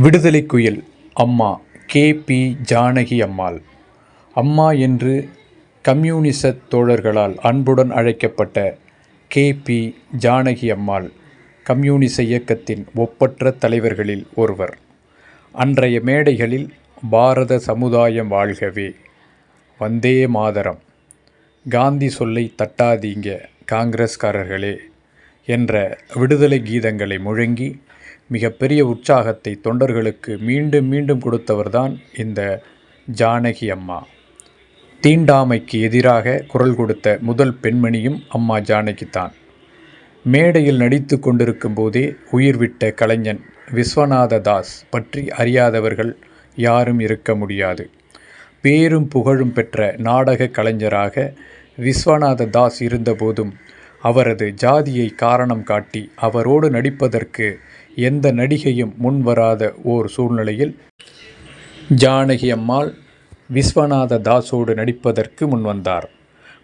விடுதலை குயில் அம்மா கே. பி. ஜானகி அம்மாள். அம்மா என்று கம்யூனிசத் தோழர்களால் அன்புடன் அழைக்கப்பட்ட கே. பி. ஜானகி அம்மாள் கம்யூனிச இயக்கத்தின் ஒப்பற்ற தலைவர்களில் ஒருவர். அன்றைய மேடைகளில் பாரத சமுதாயம் வாழ்கவே. வந்தே மாதரம். காந்தி சொல்லை தட்டாதீங்க காங்கிரஸ்காரர்களே என்ற விடுதலை கீதங்களை முழங்கி மிகப்பெரிய உற்சாகத்தை தொண்டர்களுக்கு மீண்டும் மீண்டும் கொடுத்தவர்தான் இந்த ஜானகி அம்மா. தீண்டாமைக்கு எதிராக குரல் கொடுத்த முதல் பெண்மணியும் அம்மா ஜானகி தான் மேடையில் நடித்து கொண்டிருக்கும் போதே உயிர் விட்ட கலைஞன் விஸ்வநாத தாஸ் பற்றி அறியாதவர்கள் யாரும் இருக்க முடியாது. பேரும் புகழும் பெற்ற நாடக கலைஞராக விஸ்வநாத தாஸ் இருந்தபோதும் அவரது ஜாதியை காரணம் காட்டி அவரோடு நடிப்பதற்கு எந்த நடிகையும் முன்வராத ஓர் சூழ்நிலையில் ஜானகி அம்மாள் விஸ்வநாத தாஸோடு நடிப்பதற்கு முன்வந்தார்.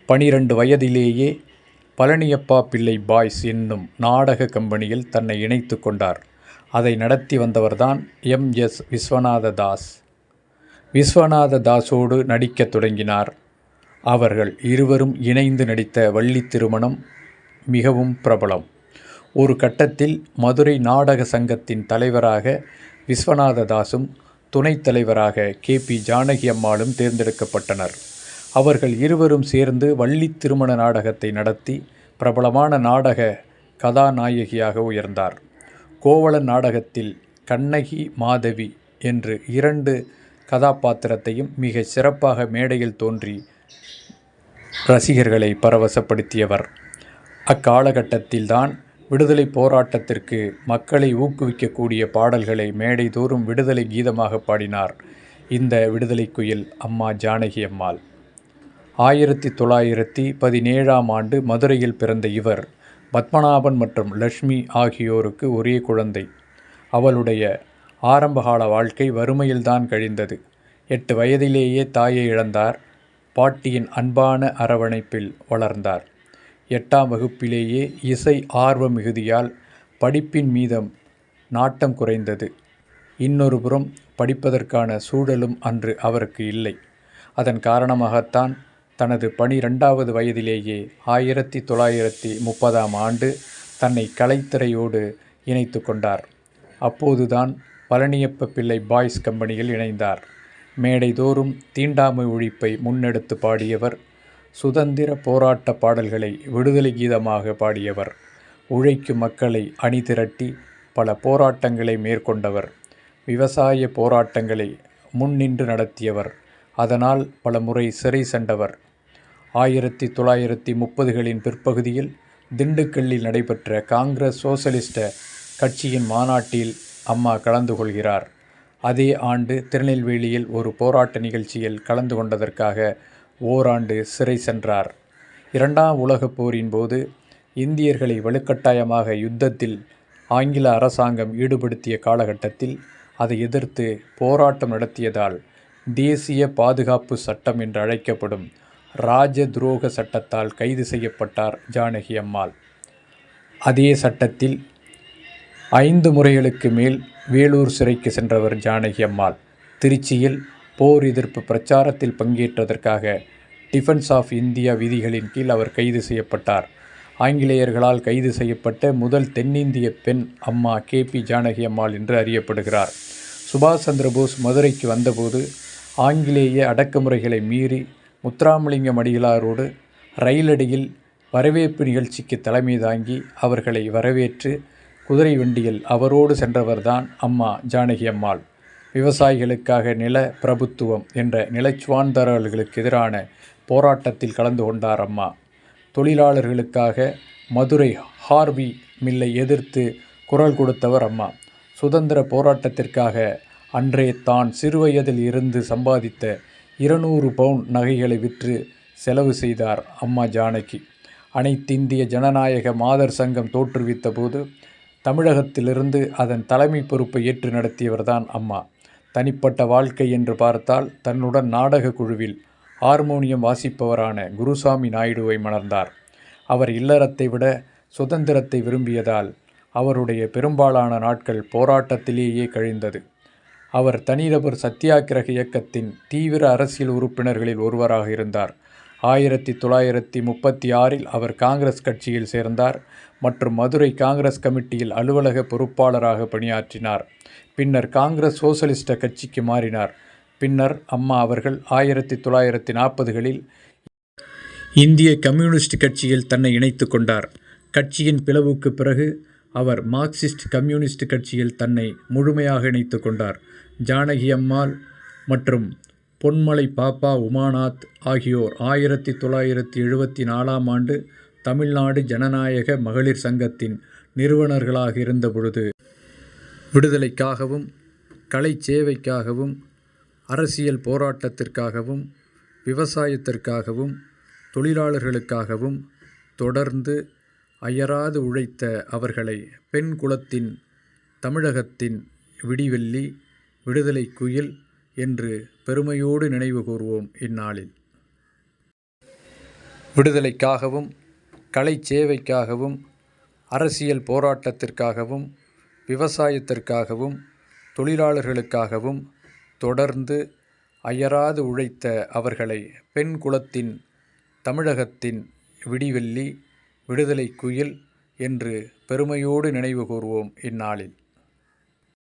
பனிரெண்டு வயதிலேயே பழனியப்பா பிள்ளை பாய்ஸ் என்னும் நாடக கம்பெனியில் தன்னை இணைத்து கொண்டார். அதை நடத்தி வந்தவர்தான் எம். எஸ். விஸ்வநாத தாஸ். விஸ்வநாத தாஸோடு நடிக்கத் தொடங்கினார். அவர்கள் இருவரும் இணைந்து நடித்த வள்ளி திருமணம் மிகவும் பிரபலம். ஒரு கட்டத்தில் மதுரை நாடக சங்கத்தின் தலைவராக விஸ்வநாத தாஸும் துணைத் தலைவராக கே. பி. ஜானகி அம்மாளும் தேர்ந்தெடுக்கப்பட்டனர். அவர்கள் இருவரும் சேர்ந்து வள்ளி திருமண நாடகத்தை நடத்தி பிரபலமான நாடக கதாநாயகியாக உயர்ந்தார். கோவலன் நாடகத்தில் கண்ணகி மாதவி என்று இரண்டு கதாபாத்திரத்தையும் மிக சிறப்பாக மேடையில் தோன்றி ரசிகர்களை பரவசப்படுத்தியவர். அக்காலகட்டத்தில்தான் விடுதலை போராட்டத்திற்கு மக்களை ஊக்குவிக்கக்கூடிய பாடல்களை மேடை தோறும் விடுதலை கீதமாக பாடினார். இந்த விடுதலை குயில் அம்மா ஜானகி அம்மாள். ஆயிரத்தி தொள்ளாயிரத்தி பதினேழாம் ஆண்டு மதுரையில் பிறந்த இவர் பத்மநாபன் மற்றும் லக்ஷ்மி ஆகியோருக்கு ஒரே குழந்தை. அவளுடைய ஆரம்பகால வாழ்க்கை வறுமையில்தான் கழிந்தது. எட்டு வயதிலேயே தாயை இழந்தார். பாட்டியின் அன்பான அரவணைப்பில் வளர்ந்தார். எட்டாம் வகுப்பிலேயே இசை ஆர்வ மிகுதியால் படிப்பின் மீதம் நாட்டம் குறைந்தது. இன்னொரு புறம் படிப்பதற்கான சூழலும் அன்று அவருக்கு இல்லை. அதன் காரணமாகத்தான் தனது பனிரெண்டாவது வயதிலேயே ஆயிரத்தி தொள்ளாயிரத்தி முப்பதாம் ஆண்டு தன்னை கலைத்துறையோடு இணைத்து கொண்டார். அப்போதுதான் பழனியப்ப பிள்ளை பாய்ஸ் கம்பெனியில் இணைந்தார். மேடைதோறும் தீண்டாமை ஒழிப்பை முன்னெடுத்து பாடியவர் சுதந்திர போராட்ட பாடல்களை விடுதலை கீதமாக பாடியவர். உழைக்கும் மக்களை அணிதிரட்டி பல போராட்டங்களை மேற்கொண்டவர். விவசாய போராட்டங்களை முன்னின்று நடத்தியவர். அதனால் பல முறை சிறை சென்றவர். ஆயிரத்தி தொள்ளாயிரத்தி முப்பதுகளின் பிற்பகுதியில் திண்டுக்கல்லில் நடைபெற்ற காங்கிரஸ் சோசலிஸ்ட கட்சியின் மாநாட்டில் அம்மா கலந்து கொள்கிறார். அதே ஆண்டு திருநெல்வேலியில் ஒரு போராட்ட நிகழ்ச்சியில் கலந்து கொண்டதற்காக ஓராண்டு சிறை சென்றார். இரண்டாம் உலகப் போரின் போது இந்தியர்களை வலுக்கட்டாயமாக யுத்தத்தில் ஆங்கில அரசாங்கம் ஈடுபடுத்திய காலகட்டத்தில் அதை எதிர்த்து போராட்டம் நடத்தியதால் தேசிய பாதுகாப்பு சட்டம் என்று அழைக்கப்படும் ராஜ துரோக சட்டத்தால் கைது செய்யப்பட்டார் ஜானகி அம்மாள். அதே சட்டத்தில் ஐந்து முறைகளுக்கு மேல் வேலூர் சிறைக்கு சென்றவர் ஜானகி அம்மாள். திருச்சியில் போர் எதிர்ப்பு பிரச்சாரத்தில் பங்கேற்றதற்காக டிஃபென்ஸ் ஆஃப் இந்தியா விதிகளின் கீழ் அவர் கைது செய்யப்பட்டார். ஆங்கிலேயர்களால் கைது செய்யப்பட்ட முதல் தென்னிந்திய பெண் அம்மா கே பி ஜானகி அம்மாள் என்று அறியப்படுகிறார். சுபாஷ் சந்திரபோஸ் மதுரைக்கு வந்தபோது ஆங்கிலேய அடக்குமுறைகளை மீறி முத்துராமலிங்கம் அடிகளாரோடு ரயிலடியில் வரவேற்பு நிகழ்ச்சிக்கு தலைமை தாங்கி அவர்களை வரவேற்று குதிரை வண்டியில் அவரோடு சென்றவர்தான் அம்மா ஜானகி அம்மாள். விவசாயிகளுக்காக நில பிரபுத்துவம் என்ற நிலச்சுவான்தாரர்களுக்கு எதிரான போராட்டத்தில் கலந்து கொண்டார் அம்மா. தொழிலாளர்களுக்காக மதுரை ஹார்வி மில்லை எதிர்த்து குரல் கொடுத்தவர் அம்மா. சுதந்திர போராட்டத்திற்காக அன்றே தான் சிறுவயதில் இருந்து சம்பாதித்த இருநூறு பவுன் நகைகளை விற்று செலவு செய்தார் அம்மா ஜானகி. அனைத்திந்திய ஜனநாயக மாதர் சங்கம் தோற்றுவித்த போது தமிழகத்திலிருந்து அதன் தலைமை பொறுப்பை ஏற்று நடத்தியவர்தான் அம்மா. தனிப்பட்ட வாழ்க்கை என்று பார்த்தால் தன்னுடன் நாடக குழுவில் ஹார்மோனியம் வாசிப்பவரான குருசாமி நாயுடுவை மணர்ந்தார் அவர் இல்லறத்தை விட சுதந்திரத்தை விரும்பியதால் அவருடைய பெரும்பாலான நாட்கள் போராட்டத்திலேயே கழிந்தது அவர் தனிநபர் சத்தியாகிரக இயக்கத்தின் தீவிர அரசியல் உறுப்பினர்களில் ஒருவராக இருந்தார். ஆயிரத்தி தொள்ளாயிரத்தி முப்பத்தி ஆறில் அவர் காங்கிரஸ் கட்சியில் சேர்ந்தார் மற்றும் மதுரை காங்கிரஸ் கமிட்டியில் அலுவலக பொறுப்பாளராக பணியாற்றினார். பின்னர் காங்கிரஸ் சோசலிஸ்ட கட்சிக்கு மாறினார். பின்னர் அம்மா அவர்கள் ஆயிரத்தி தொள்ளாயிரத்தி நாற்பதுகளில் இந்திய கம்யூனிஸ்ட் கட்சியில் தன்னை இணைத்து கொண்டார். கட்சியின் பிளவுக்குப் பிறகு அவர் மார்க்சிஸ்ட் கம்யூனிஸ்ட் கட்சியில் தன்னை முழுமையாக இணைத்து கொண்டார். ஜானகி அம்மாள் மற்றும் பொன்மலை பாப்பா உமாநாத் ஆகியோர் ஆயிரத்தி தொள்ளாயிரத்தி எழுபத்தி நாலாம் ஆண்டு தமிழ்நாடு ஜனநாயக மகளிர் சங்கத்தின் நிறுவனர்களாக இருந்தபொழுது விடுதலைக்காகவும் கலைச் சேவைக்காகவும் அரசியல் போராட்டத்திற்காகவும் விவசாயத்திற்காகவும் தொழிலாளர்களுக்காகவும் தொடர்ந்து அயராது உழைத்த அவர்களை பெண் குலத்தின் தமிழகத்தின் விடிவெள்ளி விடுதலை குயில் என்று பெருமையோடு நினைவு கூர்வோம் இந்நாளில். விடுதலைக்காகவும் கலைச் சேவைக்காகவும் அரசியல் போராட்டத்திற்காகவும் விவசாயத்திற்காகவும் தொழிலாளர்களுக்காகவும் தொடர்ந்து அயராது உழைத்த அவர்களை பெண் குலத்தின் தமிழகத்தின் விடிவெள்ளி விடுதலை குயில் என்று பெருமையோடு நினைவு கூர்வோம் இந்நாளில்.